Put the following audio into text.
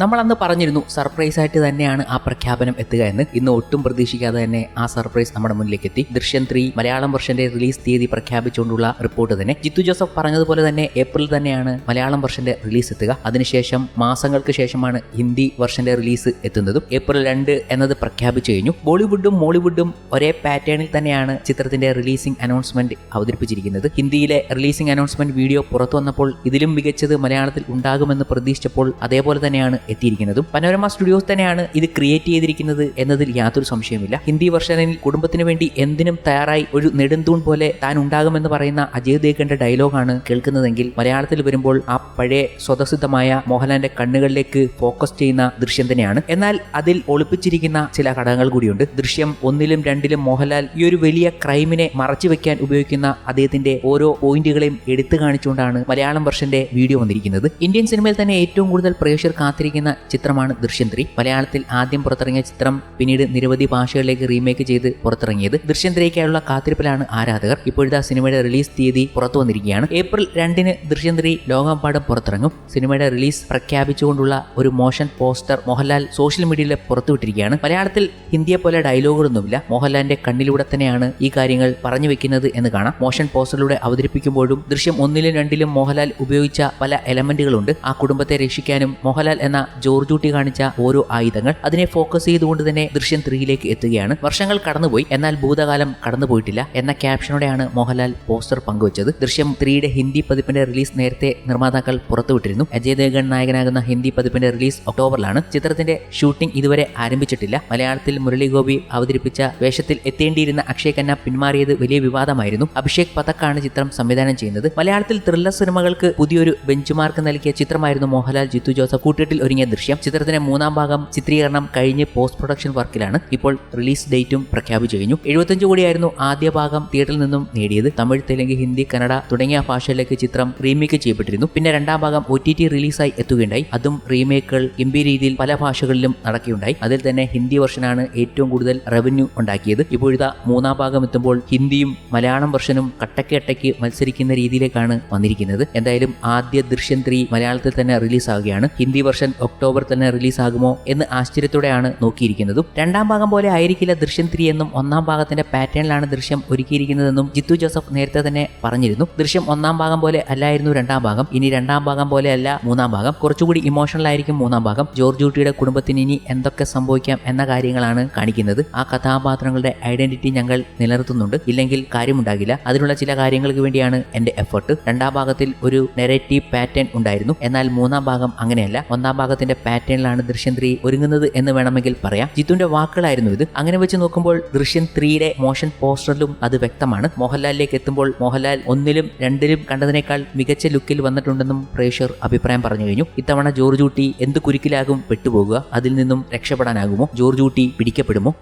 നമ്മൾ അന്ന് പറഞ്ഞിരുന്നു സർപ്രൈസ് ആയിട്ട് തന്നെയാണ് ആ പ്രഖ്യാപനം എത്തുക എന്ന്. ഇന്ന് ഒട്ടും പ്രതീക്ഷിക്കാതെ തന്നെ ആ സർപ്രൈസ് നമ്മുടെ മുന്നിലേക്ക് എത്തി. ദൃശ്യം ത്രീ മലയാളം വർഷന്റെ റിലീസ് തീയതി പ്രഖ്യാപിച്ചുകൊണ്ടുള്ള റിപ്പോർട്ട് തന്നെ. ജിത്തു ജോസഫ് പറഞ്ഞതുപോലെ തന്നെ ഏപ്രിൽ തന്നെയാണ് മലയാളം വർഷന്റെ റിലീസ് എത്തുക. അതിനുശേഷം മാസങ്ങൾക്ക് ശേഷമാണ് ഹിന്ദി വർഷന്റെ റിലീസ് എത്തുന്നതും. ഏപ്രിൽ രണ്ട് എന്നത് പ്രഖ്യാപിച്ചു കഴിഞ്ഞു. ബോളിവുഡും മോളിവുഡും ഒരേ പാറ്റേണിൽ തന്നെയാണ് ചിത്രത്തിന്റെ റിലീസിംഗ് അനൗൺസ്മെന്റ് അവതരിപ്പിച്ചിരിക്കുന്നത്. ഹിന്ദിയിലെ റിലീസിംഗ് അനൗൺസ്മെന്റ് വീഡിയോ പുറത്തു വന്നപ്പോൾ ഇതിലും മികച്ചത് മലയാളത്തിൽ ഉണ്ടാകുമെന്ന് പ്രതീക്ഷിച്ചപ്പോൾ അതേപോലെ തന്നെയാണ് എത്തിയിരിക്കുന്നതും പനോരമ സ്റ്റുഡിയോസ് തന്നെയാണ് ഇത് ക്രിയേറ്റ് ചെയ്തിരിക്കുന്നത് എന്നതിൽ യാതൊരു സംശയമില്ല ഹിന്ദി വർഷനിൽ കുടുംബത്തിന് വേണ്ടി എന്തിനും തയ്യാറായി ഒരു നെടുന്തൂൺ പോലെ താൻ ഉണ്ടാകുമെന്ന് പറയുന്ന അജയ് ദേഖന്റെ ഡയലോഗാണ് കേൾക്കുന്നതെങ്കിൽ മലയാളത്തിൽ വരുമ്പോൾ ആ പഴയ സ്വതസിദ്ധമായ മോഹൻലാലിന്റെ കണ്ണുകളിലേക്ക് ഫോക്കസ് ചെയ്യുന്ന ദൃശ്യം തന്നെയാണ്. എന്നാൽ അതിൽ ഒളിപ്പിച്ചിരിക്കുന്ന ചില ഘടകങ്ങൾ കൂടിയുണ്ട്. ദൃശ്യം ഒന്നിലും രണ്ടിലും മോഹൻലാൽ ഈ ഒരു വലിയ ക്രൈമിനെ മറച്ചു വെക്കാൻ ഉപയോഗിക്കുന്ന അദ്ദേഹത്തിന്റെ ഓരോ പോയിന്റുകളെയും എടുത്തു കാണിച്ചുകൊണ്ടാണ് മലയാളം വർഷന്റെ വീഡിയോ വന്നിരിക്കുന്നത്. ഇന്ത്യൻ സിനിമയിൽ തന്നെ ഏറ്റവും കൂടുതൽ പ്രേക്ഷകർ കാത്തിരിക്കുന്ന ചിത്രമാണ് ദൃശ്യം ത്രീ മലയാളത്തിൽ ആദ്യം പുറത്തിറങ്ങിയ ചിത്രം പിന്നീട് നിരവധി ഭാഷകളിലേക്ക് റീമേക്ക് ചെയ്ത് പുറത്തിറങ്ങിയത് ദൃശ്യം കാത്തിരിപ്പിലാണ് ആരാധകർ. ഇപ്പോഴത്തെ സിനിമയുടെ റിലീസ് തീയതി പുറത്തു വന്നിരിക്കുകയാണ്. ഏപ്രിൽ രണ്ടിന് ദൃശ്യം ത്രീ ലോകമെമ്പാടും പുറത്തിറങ്ങും. സിനിമയുടെ റിലീസ് പ്രഖ്യാപിച്ചുകൊണ്ടുള്ള ഒരു മോഷൻ പോസ്റ്റർ മോഹൻലാൽ സോഷ്യൽ മീഡിയയിൽ പുറത്തുവിട്ടിരിക്കുകയാണ്. മലയാളത്തിൽ ഹിന്ദിയെ പോലെ ഡയലോഗുകളൊന്നുമില്ല മോഹൻലാലിന്റെ കണ്ണിലൂടെ തന്നെയാണ് ഈ കാര്യങ്ങൾ പറഞ്ഞു വെക്കുന്നത് എന്ന് കാണാം. മോഷൻ പോസ്റ്ററിലൂടെ അവതരിപ്പിക്കുമ്പോഴും ദൃശ്യം ഒന്നിലും രണ്ടിലും മോഹൻലാൽ ഉപയോഗിച്ച പല എലമെന്റുകളുണ്ട് ആ കുടുംബത്തെ രക്ഷിക്കാനും മോഹൻലാൽ എന്ന ജോർജൂട്ടി കാണിച്ച ഓരോ ആയുധങ്ങൾ അതിനെ ഫോക്കസ് ചെയ്തുകൊണ്ട് തന്നെ ദൃശ്യം ത്രീയിലേക്ക് എത്തുകയാണ്. വർഷങ്ങൾ കടന്നുപോയി. എന്നാൽ ഭൂതകാലം കടന്നുപോയിട്ടില്ല എന്ന ക്യാപ്ഷനോടെയാണ് മോഹൻലാൽ പോസ്റ്റർ പങ്കുവച്ചത്. ദൃശ്യം ത്രീയുടെ ഹിന്ദി പതിപ്പിന്റെ റിലീസ് നേരത്തെ നിർമ്മാതാക്കൾ പുറത്തുവിട്ടിരുന്നു. അജയ് ദേവഗൺ നായകനാകുന്ന ഹിന്ദി പതിപ്പിന്റെ റിലീസ് ഒക്ടോബറിലാണ്. ചിത്രത്തിന്റെ ഷൂട്ടിംഗ് ഇതുവരെ ആരംഭിച്ചിട്ടില്ല. മലയാളത്തിൽ മുരളി ഗോപി അവതരിപ്പിച്ച വേഷത്തിൽ എത്തേണ്ടിയിരുന്ന അക്ഷയ് ഖന്ന പിന്മാറിയത് വലിയ വിവാദമായിരുന്നു. അഭിഷേക് പതക്കാണ് ചിത്രം സംവിധാനം ചെയ്യുന്നത്. മലയാളത്തിൽ ത്രില്ലർ സിനിമകൾക്ക് പുതിയൊരു ബെഞ്ച് മാർക്ക് നൽകിയ ചിത്രമായിരുന്നു മോഹൻലാൽ ജിത്തു ജോസഫ് കൂട്ടിട്ടിൽ ഒരുങ്ങിയ ദൃശ്യം. ചിത്രത്തിന്റെ മൂന്നാം ഭാഗം ചിത്രീകരണം കഴിഞ്ഞ് പോസ്റ്റ് പ്രൊഡക്ഷൻ വർക്കിലാണ്. ഇപ്പോൾ റിലീസ് ഡേറ്റും പ്രഖ്യാപിച്ചു കഴിഞ്ഞു. എഴുപത്തഞ്ച് കോടിയായിരുന്നു ആദ്യ ഭാഗം തിയേറ്ററിൽ നിന്നും നേടിയത്. തമിഴ് തെലുങ്ക് ഹിന്ദി കന്നഡ തുടങ്ങിയ ഭാഷയിലേക്ക് ചിത്രം റീമേക്ക് ചെയ്യപ്പെട്ടിരുന്നു. പിന്നെ രണ്ടാം ഭാഗം ഒ ടി ടി റിലീസായി എത്തുകയുണ്ടായി. അതും റീമേക്കുകൾ ഗംഭീര രീതിയിൽ പല ഭാഷകളിലും നടക്കുകയുണ്ടായി. അതിൽ തന്നെ ഹിന്ദി വെർഷനാണ് ഏറ്റവും കൂടുതൽ റവന്യൂ ഉണ്ടാക്കിയത്. ഇപ്പോഴത്തെ മൂന്നാം ഭാഗം എത്തുമ്പോൾ ഹിന്ദിയും മലയാളം വെർഷനും കട്ടക്കട്ടയ്ക്ക് മത്സരിക്കുന്ന രീതിയിലേക്കാണ് വന്നിരിക്കുന്നത്. എന്തായാലും ആദ്യ ദൃശ്യം ത്രീ മലയാളത്തിൽ തന്നെ റിലീസ് ആവുകയാണ്. ഹിന്ദി വെർഷൻ ഒക്ടോബർ തന്നെ റിലീസാകുമോ എന്ന് ആശ്ചര്യത്തോടെയാണ് നോക്കിയിരിക്കുന്നതും. രണ്ടാം ഭാഗം പോലെ ആയിരിക്കില്ല ദൃശ്യം ത്രീ എന്നും ഒന്നാം ഭാഗത്തിന്റെ പാറ്റേണിലാണ് ദൃശ്യം ഒരുക്കിയിരിക്കുന്നതെന്നും ജിത്തു ജോസഫ് നേരത്തെ തന്നെ പറഞ്ഞിരുന്നു. ദൃശ്യം ഒന്നാം ഭാഗം പോലെ അല്ലായിരുന്നു രണ്ടാം ഭാഗം. ഇനി രണ്ടാം ഭാഗം പോലെ അല്ല മൂന്നാം ഭാഗം. കുറച്ചുകൂടി ഇമോഷണൽ ആയിരിക്കും മൂന്നാം ഭാഗം. ജോർജ് ഊട്ടിയുടെ കുടുംബത്തിന് ഇനി എന്തൊക്കെ സംഭവിക്കാം എന്ന കാര്യങ്ങളാണ് കാണിക്കുന്നത്. ആ കഥാപാത്രങ്ങളുടെ ഐഡന്റിറ്റി ഞങ്ങൾ നിലനിർത്തുന്നുണ്ട്. ഇല്ലെങ്കിൽ കാര്യമുണ്ടാകില്ല. അതിനുള്ള ചില കാര്യങ്ങൾക്ക് വേണ്ടിയാണ് എന്റെ എഫേർട്ട് രണ്ടാം ഭാഗത്തിൽ ഒരു നെറേറ്റീവ് പാറ്റേൺ ഉണ്ടായിരുന്നു. എന്നാൽ മൂന്നാം ഭാഗം അങ്ങനെയല്ല. ഒന്നാം ഭാഗത്തിന്റെ പാറ്റേണിലാണ് ദൃശ്യം ത്രീ ഒരുങ്ങുന്നത് എന്ന് വേണമെങ്കിൽ പറയാം. ജിത്തുവിന്റെ വാക്കുകളായിരുന്നു ഇത്. അങ്ങനെ വെച്ച് നോക്കുമ്പോൾ ദൃശ്യം ത്രീയുടെ മോഷൻ പോസ്റ്ററിലും അത് വ്യക്തമാണ്. മോഹൻലാലിലേക്ക് എത്തുമ്പോൾ മോഹൻലാൽ ഒന്നിലും രണ്ടിലും കണ്ടതിനേക്കാൾ മികച്ച ലുക്കിൽ വന്നിട്ടുണ്ടെന്നും പ്രേക്ഷകർ അഭിപ്രായം പറഞ്ഞു കഴിഞ്ഞു. ഇത്തവണ ജോർജ് ഊട്ടി എന്ത് കുരുക്കിലാകും പെട്ടുപോകുക അതിൽ നിന്നും രക്ഷപ്പെടാനാകുമോ? ജോർജ് ഊട്ടി പിടിക്കപ്പെടുമോ?